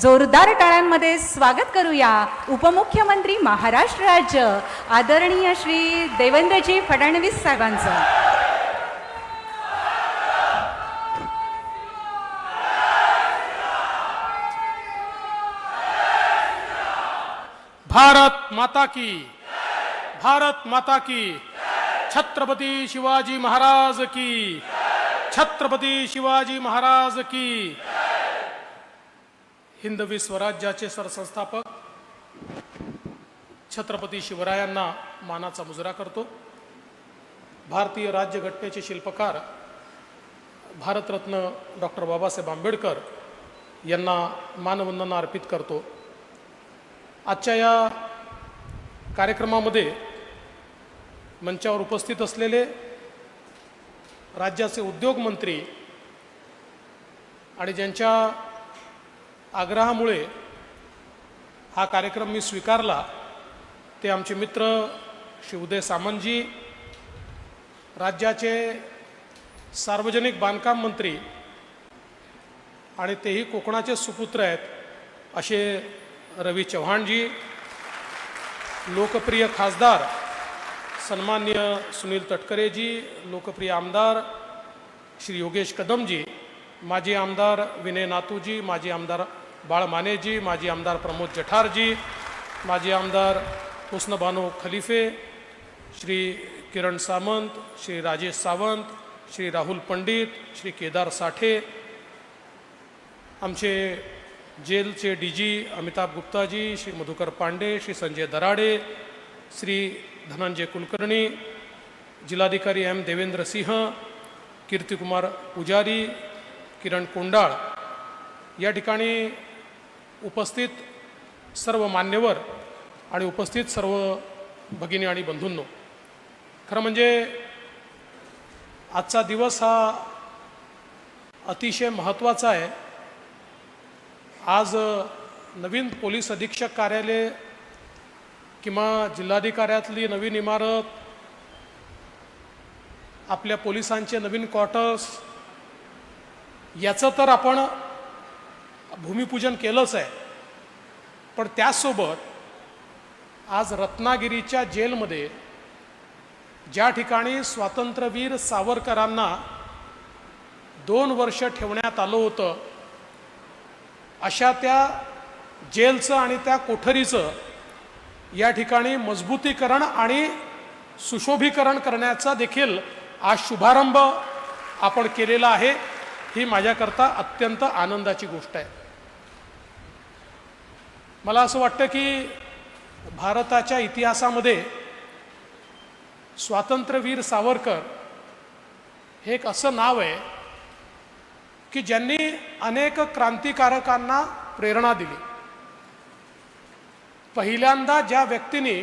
जोरदार टाळ्यांमध्ये स्वागत करूया. उपमुख्यमंत्री महाराष्ट्र राज्य आदरणीय श्री देवेंद्रजी फडणवीस साहेबांचं. भारत माता की भारत माता की छत्रपती शिवाजी महाराज की छत्रपती शिवाजी महाराज की हिंदवी स्वराज्याचे सरसंस्थापक छत्रपती शिवरायांना मानाचा मुजरा करतो. भारतीय राज्यघटनेचे शिल्पकार भारतरत्न डॉक्टर बाबासाहेब आंबेडकर यांना मानवंदना अर्पित करतो. आजच्या या कार्यक्रमामध्ये मंचावर उपस्थित असलेले राज्याचे उद्योगमंत्री आणि ज्यांच्या आग्रहामुळे हा कार्यक्रम मी स्वीकारला. ते आमचे मित्र शिवदय सामंतजी राज्याचे सार्वजनिक बांधकाम मंत्री आणि तेही कोकणाचे सुपुत्र आहेत असे रवी चव्हाणजी लोकप्रिय खासदार सन्मान्य सुनील तटकरेजी लोकप्रिय आमदार श्री योगेश कदमजी माजी आमदार विनय नातूजी माजी आमदार बाळ मानेजी माजी आमदार प्रमोद जठारजी माजी आमदार हुस्नबानो खलिफे श्री किरण सामंत श्री राजेश सावंत श्री राहुल पंडित श्री केदार साठे आमचे जेलचे डी जी अमिताभ गुप्ताजी श्री मधुकर पांडे श्री संजय दराडे श्री धनंजय कुलकर्णी जिल्हाधिकारी एम देवेंद्र सिंह कीर्तिकुमार पुजारी किरण कोंडाळ. या ठिकाणी उपस्थित सर्व मान्यवर आणि उपस्थित सर्व भगिनी आणि बंधूंनो. खरं म्हणजे आजचा दिवस हा अतिशय महत्त्वाचा आहे. आज नवीन पोलीस अधीक्षक कार्यालय किंवा जिल्हाधिकाऱ्यातली नवीन इमारत आपल्या पोलिसांचे नवीन क्वार्टर्स याचं तर आपण भूमिपूजन केलंच आहे. पण त्याचसोबत आज रत्नागिरीच्या जेलमध्ये ज्या ठिकाणी स्वातंत्र्यवीर सावरकरांना दोन वर्ष ठेवण्यात आलं होतं अशा त्या जेलचं आणि त्या कोठरीचं या ठिकाणी मजबूतीकरण आणि सुशोभीकरण करण्याचा देखील आज शुभारंभ आपण केलेला आहे. ही माझ्याकरता अत्यंत आनंदाची गोष्ट आहे. मला असं वाटतं की भारताच्या इतिहासामध्ये स्वातंत्र्यवीर सावरकर हे एक असं नाव आहे की ज्यांनी अनेक क्रांतिकारकांना प्रेरणा दिली. पहिल्यांदा ज्या व्यक्तीने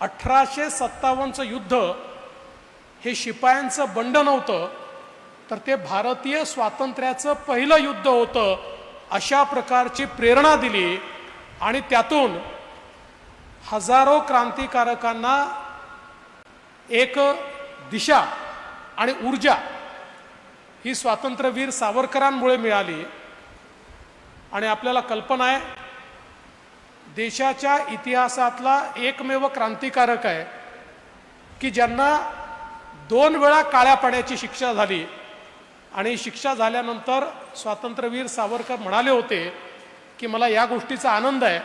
अठराशे सत्तावन्नचं युद्ध हे शिपायांचं बंड नव्हतं तर ते भारतीय स्वातंत्र्याचं पहिलं युद्ध होतं. अशा प्रकारची प्रेरणा दिली आणि त्यातून हजारो क्रांतिकारकांना एक दिशा आणि ऊर्जा ही स्वातंत्र्यवीर सावरकरांमुळे मिळाली. आणि आपल्याला कल्पना आहे देशाच्या इतिहासातला एकमेव क्रांतिकारक आहे की ज्यांना दोन वेळा काळ्या पाण्याची शिक्षा झाली. आणि शिक्षा झाल्यानंतर स्वातंत्र्यवीर सावरकर म्हणाले होते की मला या गोष्टीचा आनंद आहे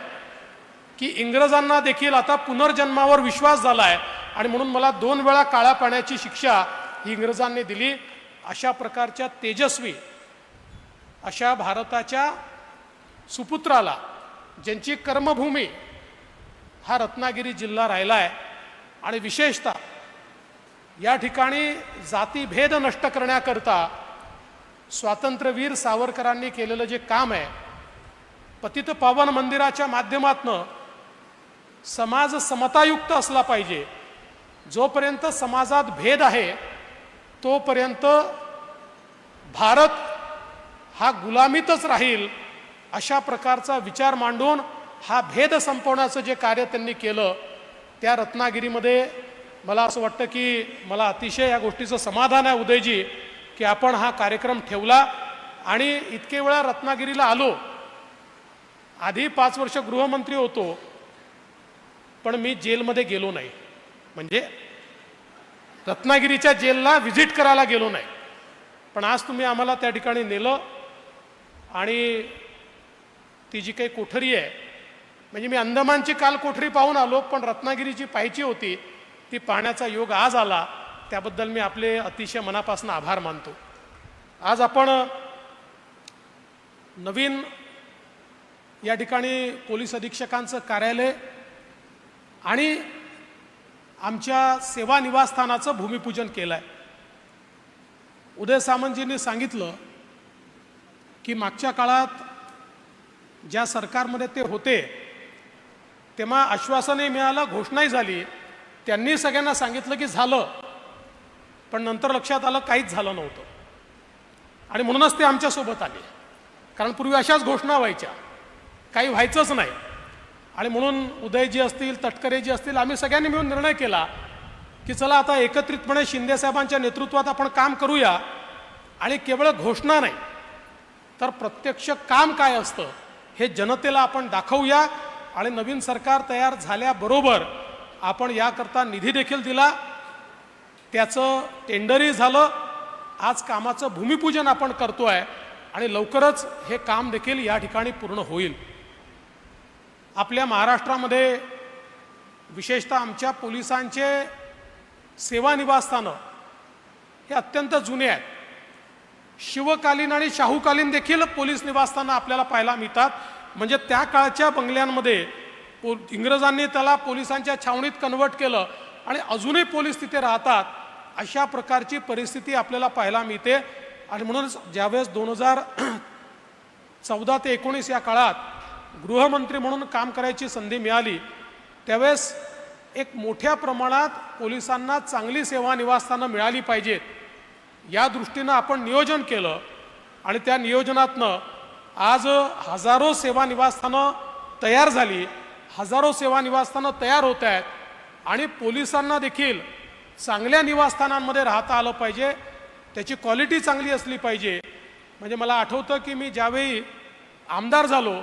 की इंग्रजांना देखील आता पुनर्जन्मावर विश्वास झाला आहे आणि म्हणून मला दोन वेळा काळ्या पाण्याची शिक्षा ही इंग्रजांनी दिली. अशा प्रकारच्या तेजस्वी अशा भारताच्या सुपुत्राला ज्यांची कर्मभूमी हा रत्नागिरी जिल्हा राहिला आहे आणि विशेषतः या ठिकाणी जातीभेद नष्ट करण्याकरता स्वातंत्र्यवीर सावरकरांनी केलेलं जे काम आहे पतित पावन मंदिराच्या माध्यमातनं समाज समतायुक्त असला पाहिजे. जोपर्यंत समाजात भेद आहे तोपर्यंत भारत हा गुलामीतच राहील अशा प्रकारचा विचार मांडून हा भेद संपवण्याचं जे कार्य त्यांनी केलं त्या रत्नागिरीमध्ये मला असं वाटतं की मला अतिशय या गोष्टीचं समाधान आहे उदयजी. की आपण हा कार्यक्रम ठेवला आणि इतके वेळा रत्नागिरीला आलो. आधी पाच वर्ष गृहमंत्री होतो पण मी जेलमध्ये गेलो नाही. म्हणजे रत्नागिरीच्या जेलला व्हिजिट करायला गेलो नाही. पण आज तुम्ही आम्हाला त्या ठिकाणी नेलं आणि ती जी काही कोठरी आहे म्हणजे मी अंदमानची काल कोठरी पाहून आलो पण रत्नागिरीची पाहायची होती ती पाहण्याचा योग आज आला. त्याबद्दल मी आपले अतिशय मनापासून आभार मानतो. आज आपण नवीन या ठिकाणी पोलीस अधीक्षकांचं कार्यालय आणि आमच्या सेवा निवासस्थानाचं भूमिपूजन केलं आहे उदय सामंतजींनी सांगितलं की मागच्या काळात ज्या सरकारमध्ये ते होते तेव्हा आश्वासनही मिळालं घोषणाही झाली. त्यांनी सगळ्यांना सांगितलं की झालं. पण नंतर लक्षात आलं काहीच झालं नव्हतं. आणि म्हणूनच ते आमच्यासोबत आले. कारण पूर्वी अशाच घोषणा व्हायच्या. काही व्हायचंच नाही. आणि म्हणून उदयजी असतील तटकरेजी असतील आम्ही सगळ्यांनी मिळून निर्णय केला की चला आता एकत्रितपणे शिंदेसाहेबांच्या नेतृत्वात आपण काम करूया. आणि केवळ घोषणा नाही तर प्रत्यक्ष काम काय असतं हे जनतेला आपण दाखवूया. आणि नवीन सरकार तयार झाल्याबरोबर आपण याकरता निधी देखील दिला. त्याचं टेंडरही झालं. आज कामाचं भूमिपूजन आपण करतो आहे आणि लवकरच हे काम देखील या ठिकाणी पूर्ण होईल. आपल्या महाराष्ट्रामध्ये विशेषतः आमच्या पोलिसांचे सेवा निवासस्थानं हे अत्यंत जुने आहेत. शिवकालीन आणि शाहूकालीन देखील पोलीस निवासस्थानं आपल्याला पाहायला मिळतात. म्हणजे त्या काळच्या बंगल्यांमध्ये पो इंग्रजांनी त्याला पोलिसांच्या छावणीत कन्वर्ट केलं आणि अजूनही पोलीस तिथे राहतात. अशा प्रकारची परिस्थिती आपल्याला पाहायला मिळते. आणि म्हणूनच ज्यावेळेस दोन हजार चौदा ते एकोणीस या काळात गृहमंत्री म्हणून काम करायची संधी मिळाली त्यावेळेस एक मोठ्या प्रमाणात पोलिसांना चांगली सेवा निवासस्थानं मिळाली पाहिजेत या दृष्टीनं आपण नियोजन केलं आणि त्या नियोजनातनं आज हजारो सेवा निवासस्थानं तयार झाली. हजारो सेवा निवासस्थानं तयार होत आहेत. आणि पोलिसांना देखील चांगल्या निवासस्थानांमध्ये राहता आलं पाहिजे. त्याची क्वालिटी चांगली असली पाहिजे. म्हणजे मला आठवतं की मी ज्यावेळी आमदार झालो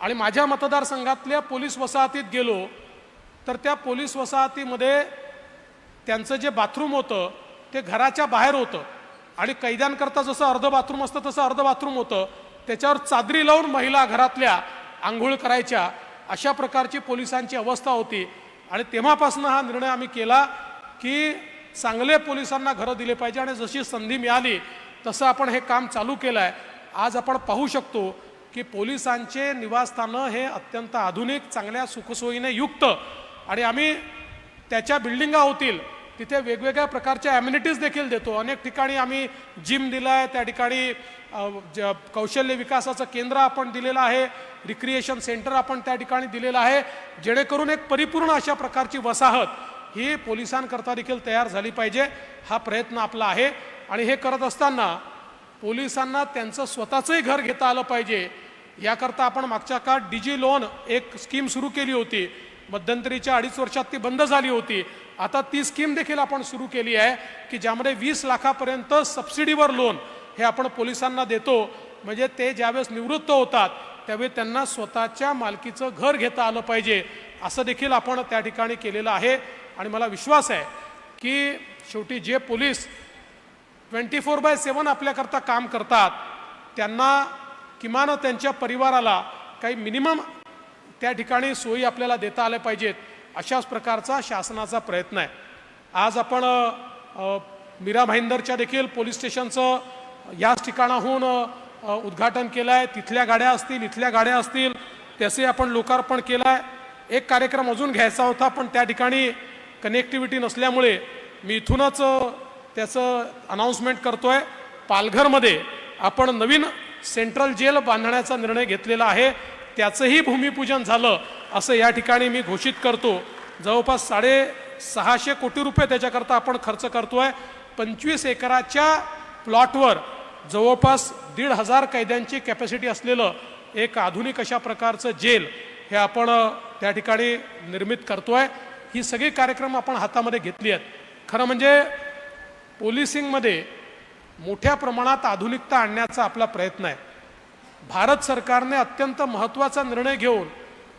आणि माझ्या मतदारसंघातल्या पोलीस वसाहतीत गेलो तर त्या पोलीस वसाहतीमध्ये त्यांचं जे बाथरूम होतं ते घराच्या बाहेर होतं. आणि कैद्यांकरता जसं अर्ध बाथरूम असतं तसं अर्ध बाथरूम होतं. त्याच्यावर चादरी लावून महिला घरातल्या आंघोळ करायच्या अशा प्रकारची पोलिसांची अवस्था होती. आणि तेव्हापासून हा निर्णय आम्ही केला. की चांगले पोलिसांना घरं दिले पाहिजे आणि जशी संधी मिळाली तसं आपण हे काम चालू केलं आहे आज आपण पाहू शकतो की पोलिसांचे निवासस्थानं हे अत्यंत आधुनिक चांगल्या सुखसोयीने युक्त आणि आम्ही त्याच्या बिल्डिंगा होतील तिथे वेगवेगळ्या प्रकारच्या ॲम्युनिटीज देखील देतो. अनेक ठिकाणी आम्ही जिम दिला आहे त्या ठिकाणी ज- कौशल्य विकासाचं केंद्र आपण दिलेलं आहे रिक्रिएशन सेंटर आपण त्या ठिकाणी दिलेलं आहे जेणेकरून एक परिपूर्ण अशा प्रकारची वसाहत ही पोलिसांकरता देखील तयार झाली पाहिजे. हा प्रयत्न आपला आहे. आणि हे करत असताना पोलिसांना त्यांचं स्वतःचंही घर घेता आलं पाहिजे. याकरता आपण मागच्या काळात डिजी लोन एक स्कीम सुरू केली होती. मध्यंतरीच्या अडीच वर्षात ती बंद झाली होती. आता ती स्कीम देखील आपण सुरू केली आहे की ज्यामध्ये वीस लाखापर्यंत सबसिडीवर लोन हे आपण पोलिसांना देतो. म्हणजे ते ज्यावेळेस निवृत्त होतात त्यावेळी त्यांना स्वतःच्या मालकीचं घर घेता आलं पाहिजे. असं देखील आपण त्या ठिकाणी केलेलं आहे. आणि मला विश्वास आहे की शेवटी जे police twenty four by seven आपल्याकरता काम करतात त्यांना किमान त्यांच्या परिवाराला काही मिनिमम त्या ठिकाणी सोयी आपल्याला देता आल्या पाहिजेत अशाच प्रकारचा शासनाचा प्रयत्न आहे. आज आपण मीरा भाईंदरच्या देखील पोलीस स्टेशनचं याच ठिकाणाहून उद्घाटन केलं आहे तिथल्या गाड्या असतील इथल्या गाड्या असतील त्याचे आपण लोकार्पण केलं आहे एक कार्यक्रम अजून घ्यायचा होता पण त्या ठिकाणी कनेक्टिव्हिटी नसल्यामुळे मी इथूनच त्याचं अनाऊन्समेंट करतो आहे पालघरमध्ये आपण नवीन सेंट्रल जेल बांधण्याचा निर्णय घेतलेला आहे. त्याचंही भूमिपूजन झालं असं या ठिकाणी मी घोषित करतो. जवळपास साडे सहाशे कोटी रुपये त्याच्याकरता आपण खर्च करतो आहे पंचवीस एकराच्या प्लॉटवर जवळपास दीड हजार कैद्यांची कॅपॅसिटी असलेलं एक आधुनिक अशा प्रकारचं जेल हे आपण त्या ठिकाणी निर्मित करतो आहे ही सगळी कार्यक्रम आपण हातामध्ये घेतली आहेत. खरं म्हणजे पोलिसिंगमध्ये मोठ्या प्रमाणात आधुनिकता आणण्याचा आपला प्रयत्न आहे. भारत सरकारने अत्यंत महत्त्वाचा निर्णय घेऊन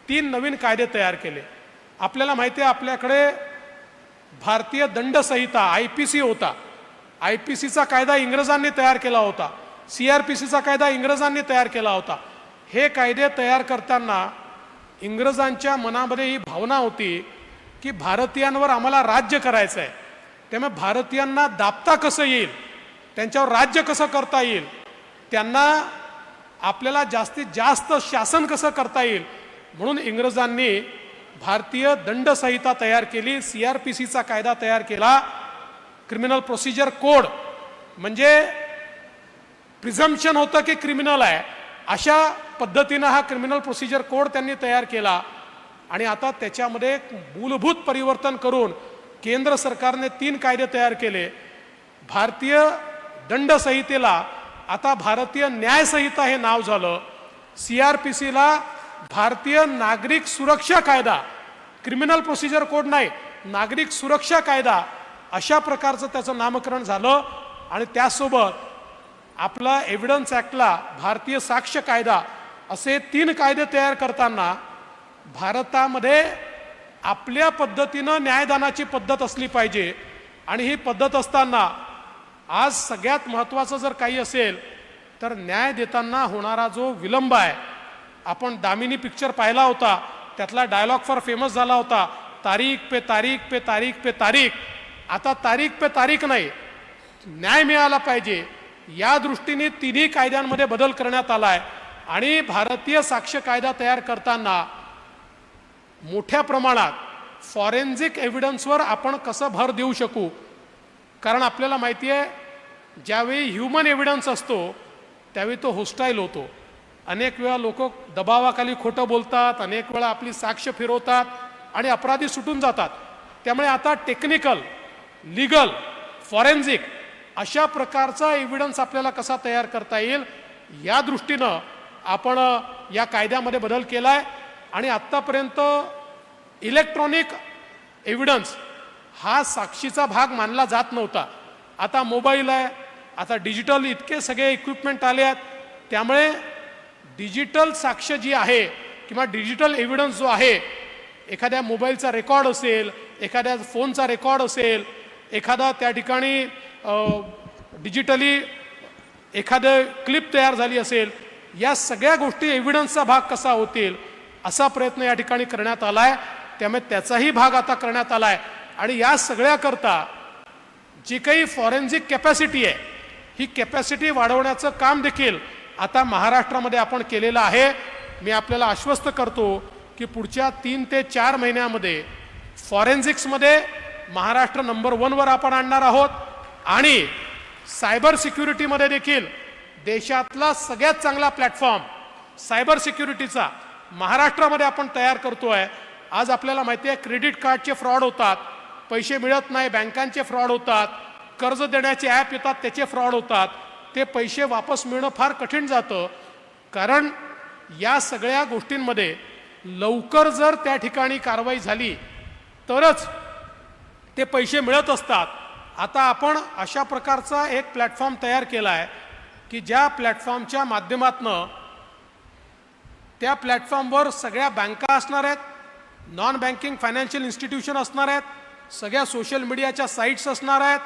तीन नवीन कायदे तयार केले. आपल्याला माहिती आहे आपल्याकडे भारतीय दंड संहिता आय पी सी होता आय पी सीचा कायदा इंग्रजांनी तयार केला होता. सी आर पी सीचा कायदा इंग्रजांनी तयार केला होता. हे कायदे तयार करताना इंग्रजांच्या मनामध्ये ही भावना होती की भारतीयांवर आम्हाला राज्य करायचं आहे त्यामुळे भारतीयांना दाबता कसं येईल? त्यांच्यावर राज्य कसं करता येईल? त्यांना आपल्याला जास्तीत जास्त शासन कसं करता येईल? म्हणून इंग्रजांनी भारतीय दंड संहिता तयार केली सी आर पी सीचा कायदा तयार केला. क्रिमिनल प्रोसिजर कोड म्हणजे प्रिझम्पशन होतं की क्रिमिनल आहे. अशा पद्धतीनं हा क्रिमिनल प्रोसिजर कोड त्यांनी तयार केला. आणि आता त्याच्यामध्ये एक मूलभूत परिवर्तन करून केंद्र सरकारने तीन कायदे तयार केले. भारतीय दंड संहितेला आता भारतीय न्यायसंहिता हे नाव झालं. सी आर पी सीला भारतीय नागरिक सुरक्षा कायदा क्रिमिनल प्रोसिजर कोड नाही नागरिक सुरक्षा कायदा अशा प्रकारचं त्याचं नामकरण झालं आणि त्यासोबत आपला एव्हिडन्स ॲक्टला भारतीय साक्ष कायदा असे तीन कायदे तयार करताना भारतामध्ये आपल्या पद्धतीनं न्यायदानाची पद्धत असली पाहिजे. आणि ही पद्धत असताना आज सगळ्यात महत्त्वाचं जर काही असेल तर न्याय देताना होणारा जो विलंब आहे आपण दामिनी पिक्चर पाहिला होता त्यातला डायलॉग फार फेमस झाला होता तारीख पे तारीख पे तारीख पे तारीख. आता तारीख पे तारीख नाही न्याय मिळाला पाहिजे. या दृष्टीने तिन्ही कायद्यांमध्ये बदल करण्यात आला आहे आणि भारतीय साक्ष कायदा तयार करताना मोठ्या प्रमाणात फॉरेन्झिक एव्हिडन्सवर आपण कसं भर देऊ शकू? कारण आपल्याला माहिती आहे ज्यावेळी ह्युमन एव्हिडन्स असतो त्यावेळी तो होस्टाईल होतो. अनेक वेळा लोक दबावाखाली खोटं बोलतात अनेक वेळा आपली साक्ष फिरवतात आणि अपराधी सुटून जातात. त्यामुळे आता टेक्निकल लिगल फॉरेन्झिक अशा प्रकारचा एव्हिडन्स आपल्याला कसा तयार करता येईल? या दृष्टीनं आपण या कायद्यामध्ये बदल केला आहे आणि आत्तापर्यंत इलेक्ट्रॉनिक एव्हिडन्स हा साक्षीचा भाग मानला जात नव्हता. आता मोबाईल आहे आता डिजिटल इतके सगळे इक्विपमेंट आले आहेत. त्यामुळे डिजिटल साक्ष जी आहे किंवा डिजिटल एव्हिडन्स जो आहे एखाद्या मोबाईलचा रेकॉर्ड असेल एखाद्या फोनचा रेकॉर्ड असेल एखादा त्या ठिकाणी डिजिटली एखादं क्लिप तयार झाली असेल या सगळ्या गोष्टी एव्हिडन्सचा भाग कसा होतील असा प्रयत्न या ठिकाणी करण्यात आला आहे त्यामुळे त्याचाही भाग आता करण्यात आला आहे आणि या सगळ्याकरता जी काही फॉरेन्झिक कॅपॅसिटी आहे ही कॅपॅसिटी वाढवण्याचं काम देखील आता महाराष्ट्रामध्ये आपण केलेलं आहे. मी आपल्याला आश्वस्त करतो की पुढच्या तीन ते चार महिन्यामध्ये फॉरेन्झिक्समध्ये महाराष्ट्र नंबर वनवर आपण आणणार आहोत. आणि सायबर सिक्युरिटीमध्ये देखील देशातला सगळ्यात चांगला प्लॅटफॉर्म सायबर सिक्युरिटीचा महाराष्ट्रामध्ये आपण तयार करतो आहे आज आपल्याला माहिती आहे क्रेडिट कार्डचे फ्रॉड होतात. पैसे मिळत नाही बँकांचे फ्रॉड होतात. कर्ज देण्याचे ॲप येतात त्याचे फ्रॉड होतात. ते पैसे वापस मिळणं फार कठीण जातं. कारण या सगळ्या गोष्टींमध्ये लवकर जर त्या ठिकाणी कारवाई झाली तरच ते पैसे मिळत असतात. आता आपण अशा प्रकारचा एक प्लॅटफॉर्म तयार केला आहे की ज्या प्लॅटफॉर्मच्या माध्यमातनं त्या प्लॅटफॉर्मवर सगळ्या बँका असणार आहेत नॉन बँकिंग फायनान्शियल इन्स्टिट्यूशन असणार आहेत सगळ्या सोशल मीडियाच्या साईट्स असणार आहेत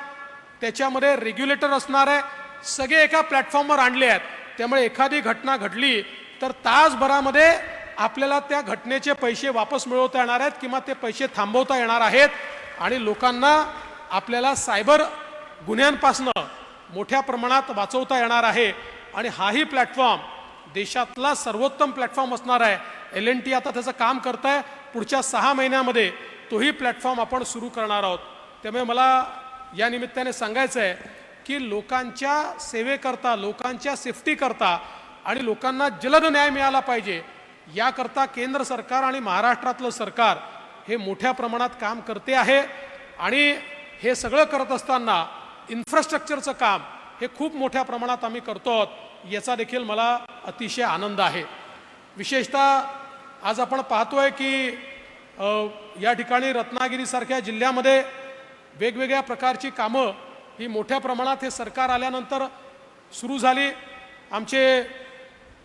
त्याच्यामध्ये रेग्युलेटर असणार आहे सगळे एका प्लॅटफॉर्मवर आणले आहेत. त्यामुळे एखादी घटना घडली तर तासभरामध्ये आपल्याला त्या घटनेचे पैसे वापस मिळवता येणार आहेत किंवा ते पैसे थांबवता येणार आहेत आणि लोकांना आपल्याला सायबर गुन्ह्यांपासनं मोठ्या प्रमाणात वाचवता येणार आहे. आणि हाही प्लॅटफॉर्म देशातला सर्वोत्तम प्लॅटफॉर्म असणार आहे. एल एन टी आता त्याचं काम करत आहे पुढच्या सहा महिन्यामध्ये तोही प्लॅटफॉर्म आपण सुरू करणार आहोत. त्यामुळे मला या निमित्ताने सांगायचं आहे की लोकांच्या सेवेकरता लोकांच्या सेफ्टीकरता आणि लोकांना जलद न्याय मिळाला पाहिजे याकरता केंद्र सरकार आणि महाराष्ट्रातलं सरकार हे मोठ्या प्रमाणात काम करते आहे. आणि हे सगळं करत असताना इन्फ्रास्ट्रक्चरचं काम हे खूप मोठ्या प्रमाणात आम्ही करतो आहोत. याचा देखील मला अतिशय आनंद आहे. विशेषतः आज आपण पाहतोय की या ठिकाणी रत्नागिरीसारख्या जिल्ह्यामध्ये वेगवेगळ्या प्रकारची कामं ही मोठ्या प्रमाणात हे सरकार आल्यानंतर सुरू झाली. आमचे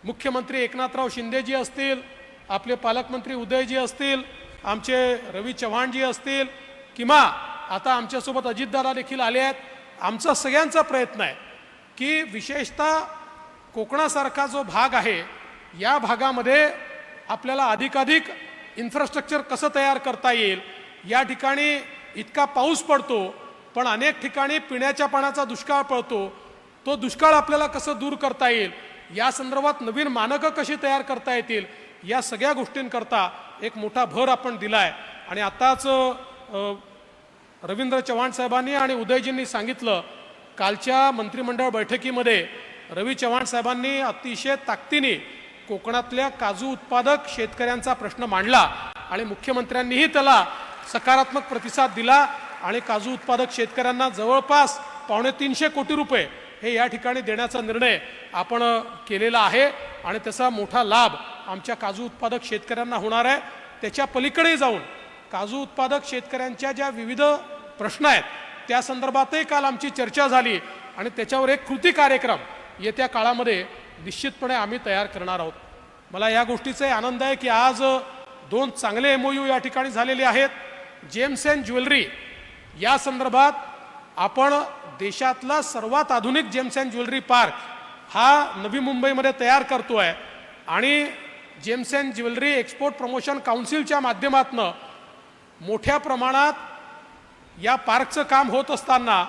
मुख्यमंत्री एकनाथराव शिंदेजी असतील आपले पालकमंत्री उदयजी असतील आमचे रवी चव्हाणजी असतील किंवा आता आमच्यासोबत अजितदादा देखील आले आहेत. आमचा सगळ्यांचा प्रयत्न आहे की विशेषतः कोकणासारखा जो भाग आहे या भागामध्ये आपल्याला अधिकाधिक इन्फ्रास्ट्रक्चर कसं तयार करता येईल या ठिकाणी इतका पाऊस पडतो पण अनेक ठिकाणी पिण्याच्या पाण्याचा दुष्काळ पडतो तो दुष्काळ आपल्याला कसं दूर करता येईल या संदर्भात नवीन मानकं कशी तयार करता येतील या सगळ्या गोष्टींकरता एक मोठा भर आपण दिला आहे आणि आताच रवींद्र चव्हाण साहेबांनी आणि उदयजींनी सांगितलं कालच्या मंत्रिमंडळ बैठकीमध्ये रवी चव्हाण साहेबांनी अतिशय ताकदीने कोकणातल्या काजू उत्पादक शेतकऱ्यांचा प्रश्न मांडला आणि मुख्यमंत्र्यांनीही त्याला सकारात्मक प्रतिसाद दिला आणि काजू उत्पादक शेतकऱ्यांना जवळपास पावणे तीनशे कोटी रुपये हे या ठिकाणी देण्याचा निर्णय आपण केलेला आहे आणि त्याचा मोठा लाभ आमच्या काजू उत्पादक शेतकऱ्यांना होणार आहे. त्याच्या पलीकडे जाऊन काजू उत्पादक शेतकऱ्यांच्या ज्या विविध प्रश्न आहेत त्या संदर्भातही काल आमची चर्चा झाली आणि त्याच्यावर एक कृती कार्यक्रम येत्या काळामध्ये निश्चितपणे आम्ही तयार करणार आहोत. मला या गोष्टीचाही आनंद आहे की आज दोन चांगले एमओयू या ठिकाणी झालेले आहेत. Gems and jewellery. या संदर्भात आपण देशातला सर्वात आधुनिक जेम्स अँड ज्वेलरी पार्क हा नवी मुंबईमध्ये तयार करतो आहे आणि gems and jewellery export promotion काउन्सिलच्या माध्यमातून मोठ्या प्रमाणात या पार्कचं काम होत असताना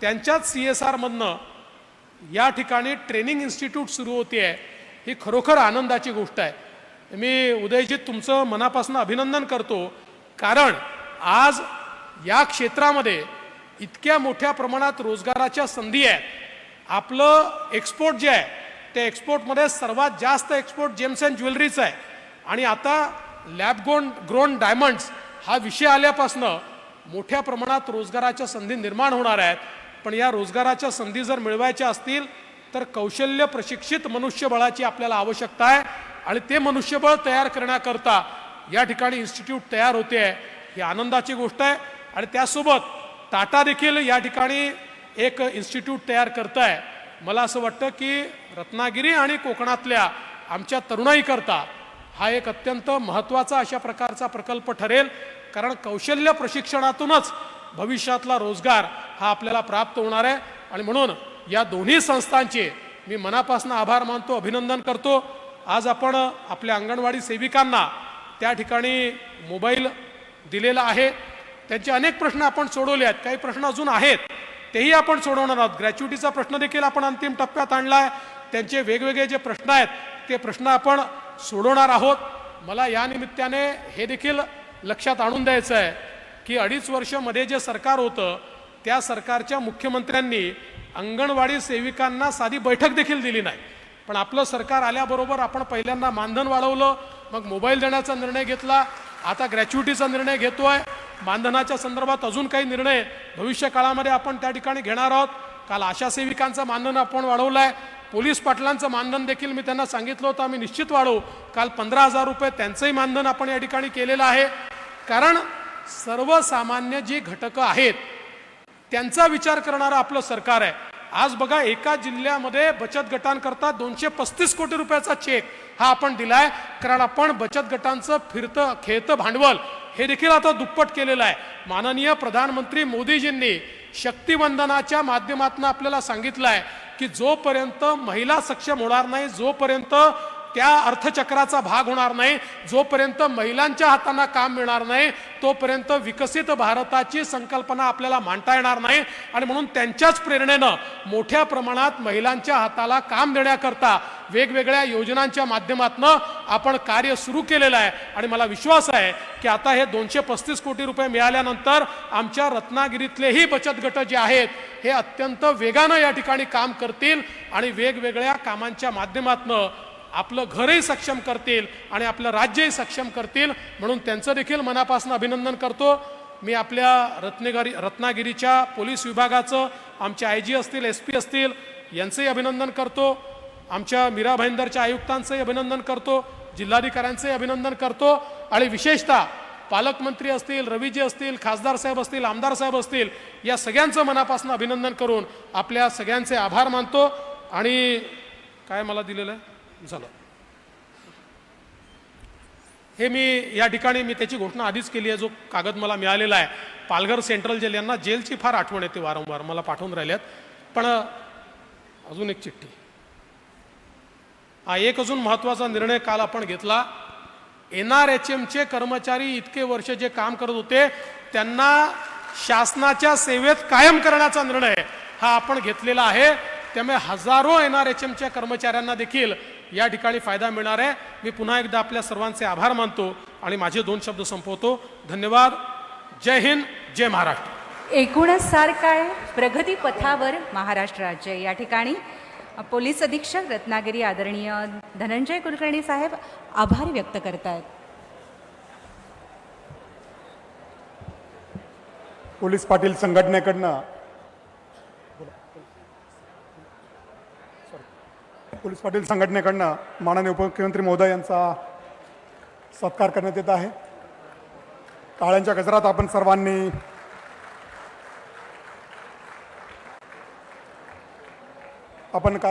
त्यांच्याच सी एस आरमधनं या ठिकाणी ट्रेनिंग इन्स्टिट्यूट सुरू होते आहे ही खरोखर आनंदाची गोष्ट आहे. मी उदयजीत तुमचं मनापासून अभिनंदन करतो. कारण आज या क्षेत्रामध्ये इतक्या मोठ्या प्रमाणात रोजगाराच्या संधी आहेत. आपलं एक्सपोर्ट जे आहे ते एक्सपोर्टमध्ये सर्वात जास्त एक्सपोर्ट जेम्स अँड ज्वेलरीचं आहे. आणि आता लॅबगोन ग्रोन डायमंड्स हा विषय आल्यापासनं मोठ्या प्रमाणात रोजगाराच्या संधी निर्माण होणार आहेत. पण या रोजगाराच्या संधी जर मिळवायच्या असतील तर कौशल्य प्रशिक्षित मनुष्यबळाची आपल्याला आवश्यकता आहे. आणि ते मनुष्यबळ तयार करण्याकरता या ठिकाणी इन्स्टिट्यूट तयार होते आहे. ही आनंदाची गोष्ट आहे. आणि त्यासोबत टाटा देखील या ठिकाणी एक इन्स्टिट्यूट तयार करत आहे. मला असं वाटतं की रत्नागिरी आणि कोकणातल्या आमच्या तरुणाईकरता हा एक अत्यंत महत्त्वाचा अशा प्रकारचा प्रकल्प ठरेल. कारण कौशल्य प्रशिक्षणातूनच भविष्यातला रोजगार हा आपल्याला प्राप्त होणार आहे. आणि म्हणून या दोन्ही संस्थांचे मी मनापासून आभार मानतो अभिनंदन करतो. आज आपण आपल्या अंगणवाडी सेविकांना त्या ठिकाणी मोबाईल दिलेला आहे. त्यांचे अनेक प्रश्न आपण सोडवले आहेत. काही प्रश्न अजून आहेत. तेही आपण सोडवणार आहोत. ग्रॅच्युटीचा प्रश्न देखील आपण अंतिम टप्प्यात आणला आहे त्यांचे वेगवेगळे जे प्रश्न आहेत ते प्रश्न आपण सोडवणार आहोत. मला या निमित्ताने हे देखील लक्षात आणून द्यायचं आहे की अडीच वर्षामध्ये जे सरकार होतं त्या सरकारच्या मुख्यमंत्र्यांनी अंगणवाडी सेविकांना साधी बैठक देखील दिली नाही. पण आपलं सरकार आल्याबरोबर आपण पहिल्यांदा मानधन वाढवलं मग मोबाईल देण्याचा निर्णय घेतला आता ग्रॅच्युटीचा निर्णय घेतोय. मानधनाच्या संदर्भात अजून काही निर्णय भविष्य काळामध्ये आपण त्या ठिकाणी घेणार आहोत. काल आशा सेविकांचं मानधन आपण वाढवलं आहे पोलीस पाटलांचं मानधन देखील मी त्यांना सांगितलं होतं आम्ही निश्चित वाढवू काल पंधरा हजार रुपये त्यांचंही मानधन आपण या ठिकाणी केलेलं आहे. कारण सर्वसामान्य जी घटकं आहेत त्यांचा विचार करणारं आपलं सरकार आहे. आज बघा एका जिल्ह्यामध्ये बचत गटांकरता दोनशे पस्तीस कोटी रुपयाचा चेक हा आपण दिलाय. कारण आपण बचत गटांचं फिरतं खेळतं भांडवल हे देखील आता दुप्पट केलेलं आहे. माननीय प्रधानमंत्री मोदीजींनी शक्तिवंदनाच्या माध्यमातून आपल्याला सांगितलं आहे की जोपर्यंत महिला सक्षम होणार नाही जोपर्यंत त्या अर्थचक्राचा भाग होणार नाही. जोपर्यंत महिलांच्या हातांना काम मिळणार नाही तोपर्यंत विकसित भारताची संकल्पना आपल्याला मांडता येणार नाही. आणि म्हणून त्यांच्याच प्रेरणेनं मोठ्या प्रमाणात महिलांच्या हाताला काम देण्याकरता वेगवेगळ्या योजनांच्या माध्यमातून आपण कार्य सुरू केलेलं आहे. आणि मला विश्वास आहे की आता हे दोनशे पस्तीस कोटी रुपये मिळाल्यानंतर आमच्या रत्नागिरीतलेही बचत गट जे आहेत हे अत्यंत वेगानं या ठिकाणी काम करतील आणि वेगवेगळ्या कामांच्या माध्यमातून आपलं घरही सक्षम करतील आणि आपलं राज्यही सक्षम करतील म्हणून त्यांचं देखील मनापासून अभिनंदन करतो. मी आपल्या रत्नेगारी रत्नागिरीच्या पोलीस विभागाचं आमचे आय जी असतील एस पी असतील यांचंही अभिनंदन करतो. आमच्या मीरा भाईंदरच्या आयुक्तांचंही अभिनंदन करतो. जिल्हाधिकाऱ्यांचंही अभिनंदन करतो. आणि विशेषतः पालकमंत्री असतील रवीजी असतील खासदार साहेब असतील आमदार साहेब असतील या सगळ्यांचं मनापासून अभिनंदन करून आपल्या सगळ्यांचे आभार मानतो. आणि काय मला दिलेलं आहे? झालं. हे मी या ठिकाणी मी त्याची घोषणा आधीच केली आहे जो कागद मला मिळालेला आहे. पालघर सेंट्रल जेल यांना जेलची फार आठवण येते वारंवार मला पाठवून राहिल्यात पण अजून एक चिठ्ठी. हा एक अजून महत्त्वाचा निर्णय काल आपण घेतला. एन आर एच एमचे कर्मचारी इतके वर्ष जे काम करत होते त्यांना शासनाच्या सेवेत कायम करण्याचा निर्णय हा आपण घेतलेला आहे. त्यामुळे हजारो एन आर एच एमच्या कर्मचाऱ्यांना देखील या ठिकाणी फायदा मिळणार आहे. मी पुन्हा एकदा आपल्या सर्वांचे आभार मानतो आणि माझे दोन शब्द संपवतो. धन्यवाद. जय हिंद जय महाराष्ट्र. एकूणच सारखं आहे प्रगती पथावर महाराष्ट्र राज्य. या ठिकाणी पोलीस अधीक्षक रत्नागिरी आदरणीय धनंजय कुलकर्णी साहेब आभार व्यक्त करतायत. पोलीस पाटील संघटनेकडनं पोलीस पाटील संघटनेकडनं माननीय उपमुख्यमंत्री महोदय यांचा सत्कार करण्यात येत आहे. टाळ्यांच्या गजरात आपण सर्वांनी आपण